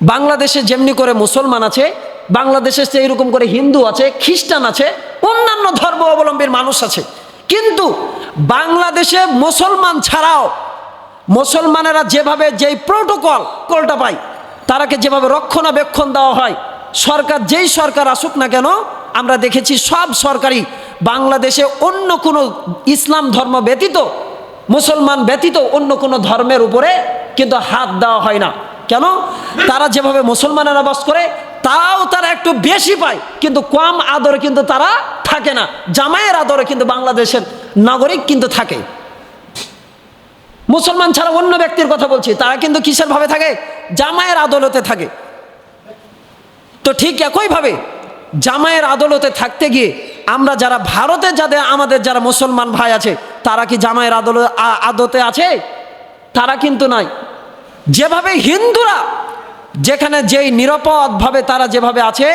বাংলাদেশে যেমনি করে মুসলমান আছে, বাংলাদেশে যে এরকম করে হিন্দু আছে, খ্রিস্টান আছে, অন্যান্য ধর্ম অবলম্বীর মানুষ আছে। কিন্তু বাংলাদেশে মুসলমান ছাড়াও মুসলমানেরা যেভাবে যেই প্রোটোকল কলটা পায়, তারাকে যেভাবে রক্ষণাবেক্ষণ দেওয়া হয়, সরকার যেই সরকার আসুক না কেন, আমরা দেখেছি সব সরকারি বাংলাদেশে অন্য কোনো ইসলাম ধর্ম ব্যতীত মুসলমান ব্যতীত অন্য কোনো ধর্মের উপরে কিন্তু হাত দেওয়া হয় না। কেন? তারা যেভাবে মুসলমানেরা বাস করে, তাও তারা একটু বেশি পায়, কিন্তু কম আদরে কিন্তু তারা থাকে না। জামাইয়ের আদরে কিন্তু বাংলাদেশের নাগরিক কিন্তু থাকে। মুসলমান ছাড়া অন্য ব্যক্তির কথা বলছি, তারা কিন্তু কিসের ভাবে থাকে? জামায়ের আদালতে থাকে। তো ঠিক একইভাবে জামায়ের আদালতে থাকতে গিয়ে আমরা যারা ভারতে যাদের, আমাদের যারা মুসলমান ভাই আছে তারা কি জামায়ের আদালত আদতে আছে? তারা কিন্তু নাই যেভাবে হিন্দুরা, যেখানে যেই নিরাপদভাবে তারা যেভাবে আছে,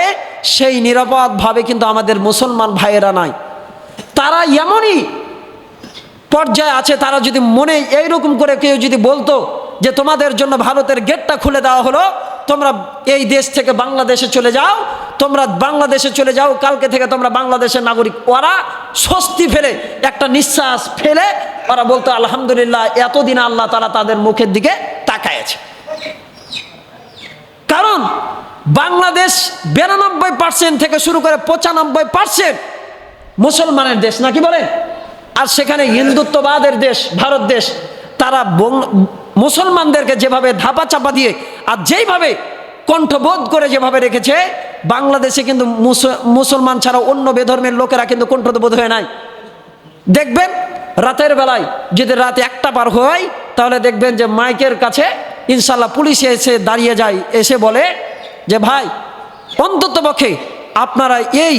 সেই নিরাপদভাবে কিন্তু আমাদের মুসলমান ভাইয়েরা নাই। তারা এমনই পর্যায়ে আছে, তারা যদি মনে এইরকম করে কেউ যদি বলতো যে তোমাদের জন্য ভারতের গেটটা খুলে দেওয়া হলো তোমরা এই দেশ থেকে বাংলাদেশে চলে যাও, তোমরা বাংলাদেশে চলে যাও, কালকে থেকে তোমরা বাংলাদেশের নাগরিক। ওরা স্বস্তি ফেলে, একটা নিঃশ্বাস ফেলে, ওরা বলতো, আলহামদুলিল্লাহ, এতদিন আল্লাহ তারা তাদের মুখের দিকে তাকায়ছে। কারণ বাংলাদেশ বিরানব্বই পার্সেন্ট থেকে শুরু করে পঁচানব্বই পার্সেন্ট মুসলমানের দেশ, নাকি বলে আর সেখানে হিন্দুত্ববাদের দেশ, ভারত দেশ, তারা মুসলমানদেরকে যেভাবে ধাপা চাপা দিয়ে আর যেইভাবে কণ্ঠবোধ করে যেভাবে রেখেছে, বাংলাদেশে কিন্তু মুসলমান ছাড়া অন্য বেধর্মের লোকেরা কিন্তু কণ্ঠবোধ হয়ে নাই। দেখবেন রাতের বেলায় যদি রাত একটা পার হয়, তাহলে দেখবেন যে মাইকের কাছে ইনশাল্লাহ পুলিশ এসে দাঁড়িয়ে যায়, এসে বলে যে, ভাই, অন্তত পক্ষে আপনারা এই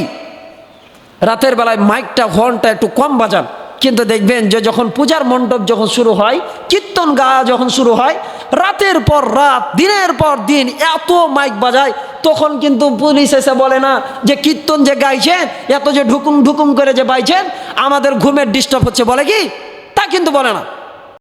রাতের বেলায় মাইকটা, হর্নটা একটু কম বাজান। কিন্তু দেখবেন যে যখন পূজার মণ্ডপ যখন শুরু হয়, কীর্তন গাওয়া যখন শুরু হয়, রাতের পর রাত, দিনের পর দিন এত মাইক বাজায়, তখন কিন্তু পুলিশ এসে বলে না যে কীর্তন যে গাইছেন, এত যে ঢুকুম ঢুকুম করে যে বাইছেন, আমাদের ঘুমের ডিস্টার্ব হচ্ছে, বলে কি? তা কিন্তু বলে না।